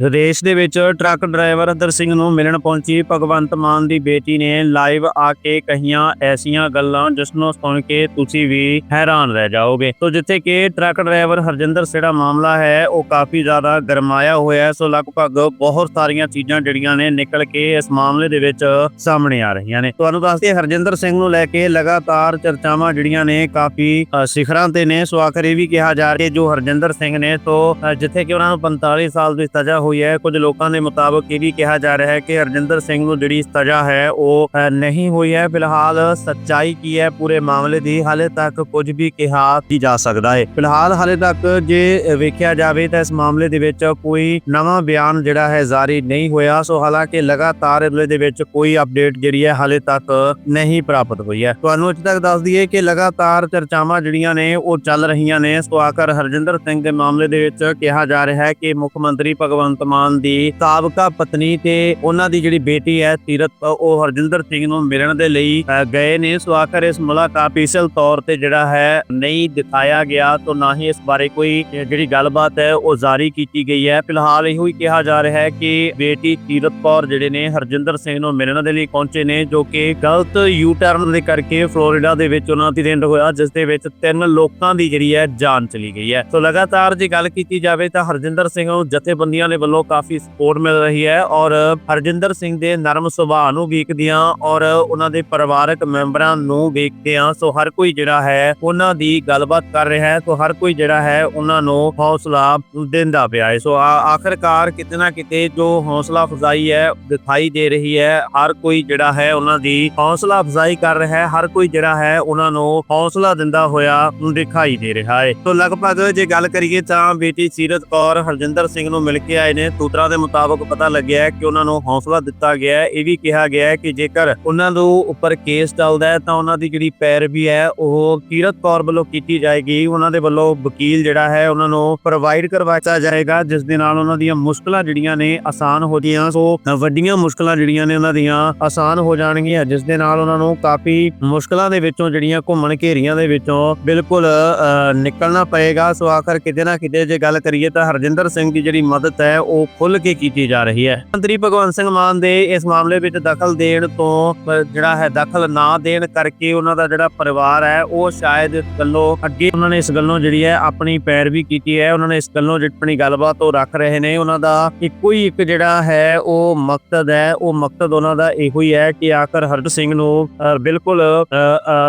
ਵਿਦੇਸ਼ ਦੇ ਵਿੱਚ ਟਰੱਕ ਡਰਾਈਵਰ ਹਦਰ ਸਿੰਘ ਨੂੰ ਮਿਲਣ ਪਹੁੰਚੀ। ਭਗਵੰਤ ਮਾਨ ਦੀ ਬੇਟੀ ਨੇ ਲਾਈਵ ਆ ਕੇ ਕਹੀਆਂ ਐਸੀਆਂ ਗੱਲਾਂ, ਜਿਸ ਨੂੰ ਸੁਣ ਕੇ ਤੁਸੀਂ ਵੀ ਹੈਰਾਨ ਰਹਿ ਜਾਓਗੇ। ਸੋ ਜਿੱਥੇ ਕਿ ਟਰੱਕ ਡਰਾਈਵਰ ਹਰਜਿੰਦਰ ਸਿੰਘ ਮਾਮਲਾ ਹੈ, ਉਹ ਕਾਫੀ ਜ਼ਿਆਦਾ ਗਰਮਾਇਆ ਹੋਇਆ ਹੈ। ਸੋ ਲਗਭਗ ਬਹੁਤ ਸਾਰੀਆਂ ਚੀਜ਼ਾਂ ਜਿਹੜੀਆਂ ਨੇ ਨਿਕਲ ਕੇ ਇਸ ਮਾਮਲੇ ਦੇ ਵਿੱਚ ਸਾਹਮਣੇ ਆ ਰਹੀਆਂ ਨੇ। ਤੁਹਾਨੂੰ ਦੱਸਦੇ ਹਰਜਿੰਦਰ ਸਿੰਘ ਨੂੰ ਲੈ ਕੇ ਲਗਾਤਾਰ ਚਰਚਾਵਾਂ ਜਿਹੜੀਆਂ ਨੇ ਕਾਫੀ ਸਿਖਰਾਂ ਤੇ ਨੇ। ਸੋ ਆਖਰ ਇਹ ਵੀ ਕਿਹਾ ਜਾ ਰਿਹਾ ਹੈ ਜੋ ਹਰਜਿੰਦਰ ਸਿੰਘ ਨੇ ਸੋ ਜਿੱਥੇ ਕਿ ਉਹਨਾਂ ਨੂੰ 45 ਸਾਲ ਦੀ ਸਜ਼ਾ ਹੋਈ ਹੈ। ਕੁਝ ਲੋਕਾਂ ਦੇ ਮੁਤਾਬਕ ਇਹ ਵੀ ਕਿਹਾ ਜਾ ਰਿਹਾ ਹੈ ਕਿ ਹਰਜਿੰਦਰ ਸਿੰਘ ਨੂੰ ਜਿਹੜੀ ਸਜ਼ਾ ਹੈ, ਉਹ ਨਹੀਂ ਹੋਈ ਹੈ। ਫਿਲਹਾਲ ਸੱਚਾਈ ਕੀ ਹੈ ਪੂਰੇ ਮਾਮਲੇ ਦੀ, ਹਾਲੇ ਤੱਕ ਕੁਝ ਵੀ ਕਿਹਾ ਨਹੀਂ ਜਾ ਸਕਦਾ ਹੈ। ਫਿਲਹਾਲ ਹਾਲੇ ਤੱਕ ਜੇ ਵੇਖਿਆ ਜਾਵੇ ਤਾਂ ਇਸ ਮਾਮਲੇ ਦੇ ਵਿੱਚ ਕੋਈ ਨਵਾਂ ਬਿਆਨ ਜਿਹੜਾ ਹੈ ਜਾਰੀ ਨਹੀਂ ਹੋਇਆ। ਸੋ ਹਾਲਾਂਕਿ ਲਗਾਤਾਰ ਇਹਦੇ ਦੇ ਵਿੱਚ ਕੋਈ ਅਪਡੇਟ ਜਿਹੜੀ ਹੈ ਹਾਲੇ ਤੱਕ ਨਹੀਂ ਪ੍ਰਾਪਤ ਹੋਈ ਹੈ। ਤੁਹਾਨੂੰ ਅੱਜ ਤੱਕ ਦੱਸ ਦਈਏ ਕਿ ਲਗਾਤਾਰ ਚਰਚਾਵਾਂ ਜਿਹੜੀਆਂ ਨੇ, ਉਹ ਚੱਲ ਰਹੀਆਂ ਨੇ। ਸੋ ਆਖਰ ਹਰਜਿੰਦਰ ਸਿੰਘ ਦੇ ਮਾਮਲੇ ਦੇ ਵਿੱਚ ਕਿਹਾ ਜਾ ਰਿਹਾ ਹੈ ਕਿ ਮੁੱਖ ਮੰਤਰੀ ਭਗਵੰਤ ਭਗਵੰਤ ਮਾਨ ਦੀ ਸਾਬਕਾ ਪਤਨੀ ਤੇ ਉਹਨਾਂ ਦੀ ਜਿਹੜੀ ਬੇਟੀ ਹੈ ਤੀਰਤ ਉਹ ਹਰਜਿੰਦਰ ਸਿੰਘ ਨੂੰ ਮਿਲਣ ਦੇ ਲਈ ਗਏ ਨੇ। ਸੋ ਆਖਰ ਇਸ ਮੁਲਾਕਾਤ ਅਫੀਸ਼ੀਅਲ ਤੌਰ ਤੇ ਜਿਹੜਾ ਹੈ ਨਹੀਂ ਦਿਖਾਇਆ ਗਿਆ ਤੋਂ ਨਾ ਹੀ ਇਸ ਬਾਰੇ ਕੋਈ ਜਿਹੜੀ ਗੱਲਬਾਤ ਹੈ ਉਹ ਜਾਰੀ ਕੀਤੀ ਗਈ ਹੈ। ਫਿਲਹਾਲ ਇਹੋ ਹੀ ਕਿਹਾ ਜਾ ਰਿਹਾ ਹੈ ਕਿ ਬੇਟੀ ਤੀਰਤ ਕੌਰ ਜਿਹੜੇ ਨੇ ਹਰਜਿੰਦਰ ਸਿੰਘ ਨੂੰ ਮਿਲਣ ਦੇ ਲਈ ਪਹੁੰਚੇ ਨੇ, ਜੋ ਕਿ ਗਲਤ ਯੂ ਟਰਨ ਦੇ ਕਰਕੇ ਫਲੋਰੀਡਾ ਦੇ ਵਿੱਚ ਉਹਨਾਂ ਦੀ ਦਿਨ ਹੋਇਆ, ਜਿਸ ਦੇ ਵਿੱਚ ਤਿੰਨ ਲੋਕਾਂ ਦੀ ਜਿਹੜੀ ਹੈ ਜਾਨ ਚਲੀ ਗਈ ਹੈ। ਸੋ ਲਗਾਤਾਰ ਜੇ ਗੱਲ ਕੀਤੀ ਜਾਵੇ ਤਾਂ ਹਰਜਿੰਦਰ ਸਿੰਘ ਨੂੰ ਜਥੇਬੰਦੀਆਂ ਦੇ ਵੱਲੋਂ ਕਾਫੀ ਸਪੋਰਟ ਮਿਲ ਰਹੀ ਹੈ ਔਰ ਹਰਜਿੰਦਰ ਸਿੰਘ ਦੇ ਨਰਮ ਸੁਭਾਅ ਨੂੰ ਵੇਖਦਿਆਂ ਔਰ ਉਹਨਾਂ ਦੇ ਪਰਿਵਾਰਕ ਮੈਂਬਰਾਂ ਨੂੰ ਵੇਖਦਿਆਂ, ਸੋ ਹਰ ਕੋਈ ਜਿਹੜਾ ਹੈ ਉਹਨਾਂ ਦੀ ਗੱਲਬਾਤ ਕਰ ਰਿਹਾ ਹੈ, ਸੋ ਹਰ ਕੋਈ ਜਿਹੜਾ ਹੈ ਉਹਨਾਂ ਨੂੰ ਹੌਸਲਾ ਦਿੰਦਾ ਪਿਆ ਹੈ। ਸੋ ਆਖਰਕਾਰ ਕਿਤੇ ਨਾ ਕਿਤੇ ਜੋ ਹੌਸਲਾ ਅਫਜ਼ਾਈ ਹੈ, ਦਿਖਾਈ ਦੇ ਰਹੀ ਹੈ, ਹਰ ਕੋਈ ਜਿਹੜਾ ਹੈ ਉਹਨਾਂ ਦੀ ਹੌਸਲਾ ਅਫਜ਼ਾਈ ਕਰ ਰਿਹਾ ਹੈ, ਹਰ ਕੋਈ ਜਿਹੜਾ ਹੈ ਉਹਨਾਂ ਨੂੰ ਹੌਸਲਾ ਦਿੰਦਾ ਹੋਇਆ ਦਿਖਾਈ ਦੇ ਰਿਹਾ ਹੈ। ਸੋ ਲਗਭਗ ਜੇ ਗੱਲ ਕਰੀਏ ਤਾਂ ਬੇਟੀ ਸੀਰਤ ਕੌਰ, ਹਰਜਿੰਦਰ ਸਿੰਘ ਨੂੰ ਮਿਲ ਕੇ ਆਏ ਨੇ ਸੂਤਰਾਂ ਦੇ ਮੁਤਾਬਕ ਪਤਾ ਲੱਗਿਆ ਕਿ ਉਹਨਾਂ ਨੂੰ ਹੌਸਲਾ ਦਿੱਤਾ ਗਿਆ ਹੈ। ਇਹ ਵੀ ਕਿਹਾ ਗਿਆ ਹੈ ਕਿ ਜੇਕਰ ਉਹਨਾਂ ਨੂੰ ਉੱਪਰ ਕੇਸ ਚੱਲਦਾ ਹੈ ਤਾਂ ਉਹਨਾਂ ਦੀ ਜਿਹੜੀ ਪੈਰਵੀ ਹੈ ਉਹ ਸੀਰਤ ਕੌਰ ਵੱਲੋਂ ਕੀਤੀ ਜਾਏਗੀ। ਉਹਨਾਂ ਦੇ ਵੱਲੋਂ ਵਕੀਲ ਜਿਹੜਾ ਹੈ ਉਹਨਾਂ ਨੂੰ ਪ੍ਰੋਵਾਈਡ ਕਰਵਾਇਆ ਜਾਏਗਾ ਜਿਸ ਦੇ ਨਾਲ ਉਹਨਾਂ ਦੀਆਂ ਮੁਸ਼ਕਲਾਂ ਜਿਹੜੀਆਂ ਨੇ ਆਸਾਨ ਹੋ ਜੀਆਂ ਸੋ ਵੱਡੀਆਂ ਮੁਸ਼ਕਲਾਂ ਜਿਹੜੀਆਂ ਨੇ ਉਹਨਾਂ ਦੀਆਂ ਆਸਾਨ ਹੋ ਜਾਣਗੀਆਂ ਜਿਸ ਦੇ ਨਾਲ ਉਹਨਾਂ ਨੂੰ ਕਾਫੀ ਮੁਸ਼ਕਲਾਂ ਦੇ ਵਿੱਚੋਂ ਜਿਹੜੀਆਂ ਘੁੰਮਣ ਘੇਰੀਆਂ ਦੇ ਵਿੱਚੋਂ ਬਿਲਕੁਲ ਅ, ਨਿਕਲਣਾ ਪਏਗਾ। ਸੋ ਆਖਰ ਕਿਤੇ ਨਾ ਕਿਤੇ ਜੇ ਗੱਲ ਕਰੀਏ ਤਾਂ ਹਰਜਿੰਦਰ ਸਿੰਘ ਦੀ ਜਿਹੜੀ ਮਦਦ ਹੈ ਉਹ ਖੁੱਲ ਕੇ ਕੀਤੀ ਜਾ ਰਹੀ ਹੈ। ਮੰਤਰੀ ਭਗਵੰਤ ਸਿੰਘ ਮਾਨ ਦੇ ਇਸ ਮਾਮਲੇ ਵਿੱਚ ਦਖਲ ਦੇਣ ਤੋਂ ਜਿਹੜਾ ਹੈ, ਦਖਲ ਨਾ ਦੇਣ ਕਰਕੇ ਉਹਨਾਂ ਦਾ ਜਿਹੜਾ ਪਰਿਵਾਰ ਹੈ, ਉਹ ਸ਼ਾਇਦ ਗੱਲੋਂ ਅੱਗੇ ਉਹਨਾਂ ਨੇ ਇਸ ਗੱਲੋਂ ਜਿਹੜੀ ਹੈ, ਆਪਣੀ ਪੈਰਵੀ ਕੀਤੀ ਹੈ। ਉਹਨਾਂ ਨੇ ਇਸ ਗੱਲੋਂ ਆਪਣੀ ਗੱਲਬਾਤ ਉਹ ਰੱਖ ਰਹੇ ਨੇ। ਉਹਨਾਂ ਦਾ ਇੱਕੋ ਹੀ ਇੱਕ ਜਿਹੜਾ ਹੈ, ਉਹ ਮਕਸਦ ਹੈ, ਉਹ ਮਕਸਦ ਉਹਨਾਂ ਦਾ ਇਹੋ ਹੀ ਹੈ ਕਿ ਆਖਰ ਹਰਜ ਸਿੰਘ ਨੂੰ ਬਿਲਕੁਲ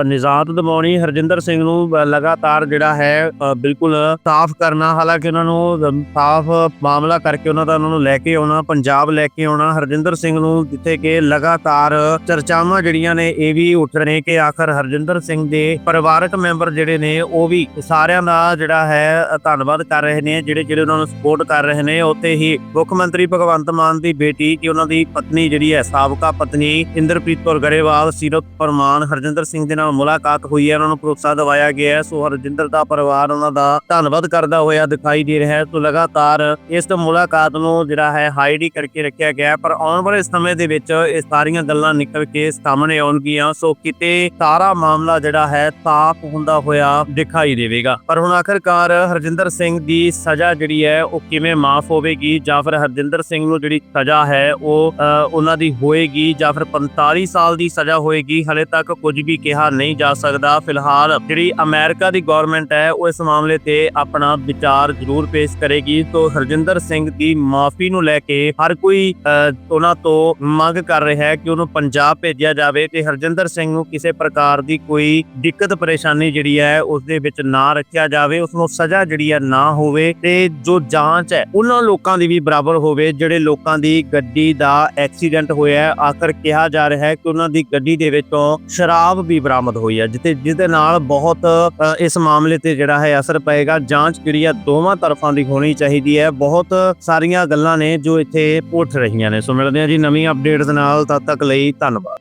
ਨਿਜ਼ਾਤ ਦਿਵਾਉਣੀ। ਹਰਜਿੰਦਰ ਸਿੰਘ ਨੂੰ ਲਗਾਤਾਰ ਜਿਹੜਾ ਹੈ ਬਿਲਕੁਲ ਸਾਫ਼ ਕਰਨਾ। ਹਾਲਾਂਕਿ ਉਹਨਾਂ ਨੂੰ ਸਾਫ਼ ਮਾਮਲਾ ਕਰਕੇ ਉਹਨਾਂ ਦਾ ਉਹਨਾਂ ਨੂੰ ਲੈ ਕੇ ਆਉਣਾ, ਪੰਜਾਬ ਲੈ ਕੇ ਆਉਣਾ। ਹਰਜਿੰਦਰ ਸਿੰਘ ਨੂੰ ਜਿੱਥੇ ਕਿ ਲਗਾਤਾਰ ਚਰਚਾਵਾਂ ਜਿਹੜੀਆਂ ਨੇ, ਇਹ ਵੀ ਉੱਠ ਰਹੇ ਕਿ ਆਖਰ ਹਰਜਿੰਦਰ ਸਿੰਘ ਦੇ ਪਰਿਵਾਰਕ ਮੈਂਬਰ ਜਿਹੜੇ ਨੇ, ਉਹ ਵੀ ਸਾਰਿਆਂ ਦਾ ਜਿਹੜਾ ਹੈ, ਧੰਨਵਾਦ ਕਰ ਰਹੇ ਨੇ, ਜਿਹੜੇ ਜਿਹੜੇ ਉਹਨਾਂ ਨੂੰ ਸਪੋਰਟ ਕਰ ਰਹੇ ਨੇ। ਉੱਥੇ ਹੀ ਮੁੱਖ ਮੰਤਰੀ ਭਗਵੰਤ ਮਾਨ ਦੀ ਬੇਟੀ ਕਿ ਉਹਨਾਂ ਦੀ ਪਤਨੀ ਜਿਹੜੀ ਹੈ, ਸਾਬਕਾ ਪਤਨੀ ਇੰਦਰਪ੍ਰੀਤ ਕੌਰ ਗਰੇਵਾਲ, ਸੀਰਤ ਪਰਮਾਨ, ਹਰਜਿੰਦਰ ਸਿੰਘ ਦੇ ਨਾਲ ਮੁਲਾਕਾਤ ਹੋਈ ਹੈ, ਉਹਨਾਂ ਨੂੰ ਭਰੋਸਾ ਦਿਵਾਇਆ ਗਿਆ ਹੈ। ਸੋ ਹਰਜਿੰਦਰ ਦਾ ਪਰਿਵਾਰ ਉਹਨਾਂ ਦਾ ਧੰਨਵਾਦ ਕਰਦਾ ਹੋਇਆ ਦਿਖਾਈ ਦੇ ਰਿਹਾ ਹੈ। ਸੋ ਲਗਾਤਾਰ ਇਸ ਮੁਲਾਕਾਤ ਨੂੰ ਜਿਹੜਾ ਹੈ ਹਾਈਡ ਹੀ ਕਰਕੇ ਰੱਖਿਆ ਗਿਆ ਪਰ ਆਉਣ ਵਾਲੇ ਸਮੇਂ ਦੇ ਵਿੱਚ ਇਹ ਸਾਰੀਆਂ ਗੱਲਾਂ ਨਿਕਲ ਕੇ ਸਾਹਮਣੇ ਆਉਣਗੀਆਂ। ਸੋ ਕਿਤੇ ਸਾਰਾ ਮਾਮਲਾ ਜਿਹੜਾ ਹੈ ਸਾਫ਼ ਹੁੰਦਾ ਹੋਇਆ ਦਿਖਾਈ ਦੇਵੇਗਾ। ਪਰ ਹੁਣ ਆਖਰਕਾਰ ਹਰਜਿੰਦਰ ਸਿੰਘ ਦੀ ਸਜ਼ਾ ਜਿਹੜੀ ਹੈ ਉਹ ਕਿਵੇਂ ਮਾਫ ਹੋਵੇਗੀ ਜਾਂ ਫਿਰ ਹਰਜਿੰਦਰ ਸਿੰਘ ਨੂੰ ਜਿਹੜੀ ਸਜ਼ਾ ਹੈ ਉਹ ਉਹਨਾਂ ਦੀ ਹੋਏਗੀ ਜਾਂ ਫਿਰ 45 ਸਾਲ ਦੀ ਸਜ਼ਾ ਹੋਏਗੀ, ਹਲੇ ਤੱਕ ਕੁਝ ਵੀ ਕਿਹਾ ਨਹੀਂ ਜਾ ਸਕਦਾ। ਫਿਲਹਾਲ ਜਿਹੜੀ ਅਮਰੀਕਾ ਦੀ ਗਵਰਨਮੈਂਟ ਹੈ, ਉਹ ਇਸ ਮਾਮਲੇ ਤੇ ਆਪਣਾ ਵਿਚਾਰ ਜ਼ਰੂਰ ਪੇਸ਼ ਕਰੇਗੀ। ਤੋਂ ਹਰਜਿੰਦਰ ਸਿੰਘ ਦੀ ਮਾਫੀ ਨੂੰ ਲੈ ਕੇ ਹਰ ਕੋਈ ਉਹਨਾਂ ਤੋਂ ਮੰਗ ਕਰ ਰਿਹਾ ਹੈ ਕਿ ਉਹਨੂੰ ਪੰਜਾਬ ਭੇਜਿਆ ਜਾਵੇ ਤੇ ਹਰਜਿੰਦਰ ਸਿੰਘ ਨੂੰ ਕਿਸੇ ਪ੍ਰਕਾਰ ਦੀ ਕੋਈ ਦਿੱਕਤ ਪਰੇਸ਼ਾਨੀ ਜਿਹੜੀ ਹੈ ਉਸ ਦੇ ਵਿੱਚ ਨਾ ਰੱਖਿਆ ਜਾਵੇ ਉਸ ਨੂੰ ਸਜ਼ਾ ਜਿਹੜੀ ਹੈ ਨਾ ਹੋਵੇ ਤੇ ਜੋ ਜਾਂਚ ਹੈ ਉਹਨਾਂ ਲੋਕਾਂ ਦੀ ਵੀ ਬਰਾਬਰ ਹੋਵੇ, ਜਿਹੜੇ ਲੋਕਾਂ ਦੀ ਗੱਡੀ ਦਾ ਐਕਸੀਡੈਂਟ ਹੋਇਆ ਹੈ, ਆਖਰ ਕਿਹਾ ਜਾ ਰਿਹਾ ਹੈ ਕਿ ਉਹਨਾਂ ਦੀ ਗੱਡੀ ਦੇ ਵਿੱਚੋਂ ਸ਼ਰਾਬ ਵੀ ਬਰਾਮਦ ਹੋਈ ਹੈ ਜਿੱਤੇ ਜਿਹਦੇ ਨਾਲ ਬਹੁਤ ਇਸ ਮਾਮਲੇ ਤੇ ਜਿਹੜਾ ਹੈ ਅਸਰ ਪਏਗਾ, ਜਾਂਚ ਜਿਹੜੀ ਹੈ ਦੋਵਾਂ ਤਰਫਾਂ ਦੀ ਹੋਣੀ ਚਾਹੀਦੀ ਹੈ, ਬਹੁਤ ਸਾਰੀਆਂ ਗੱਲਾਂ ਨੇ ਜੋ ਇੱਥੇ ਉੱਠ ਰਹੀਆਂ ਨੇ। ਸੋ ਮਿਲਦੇ ਹਾਂ ਜੀ ਨਵੀਂ ਅਪਡੇਟ ਦੇ ਨਾਲ, ਤਦ ਤੱਕ ਲਈ ਧੰਨਵਾਦ।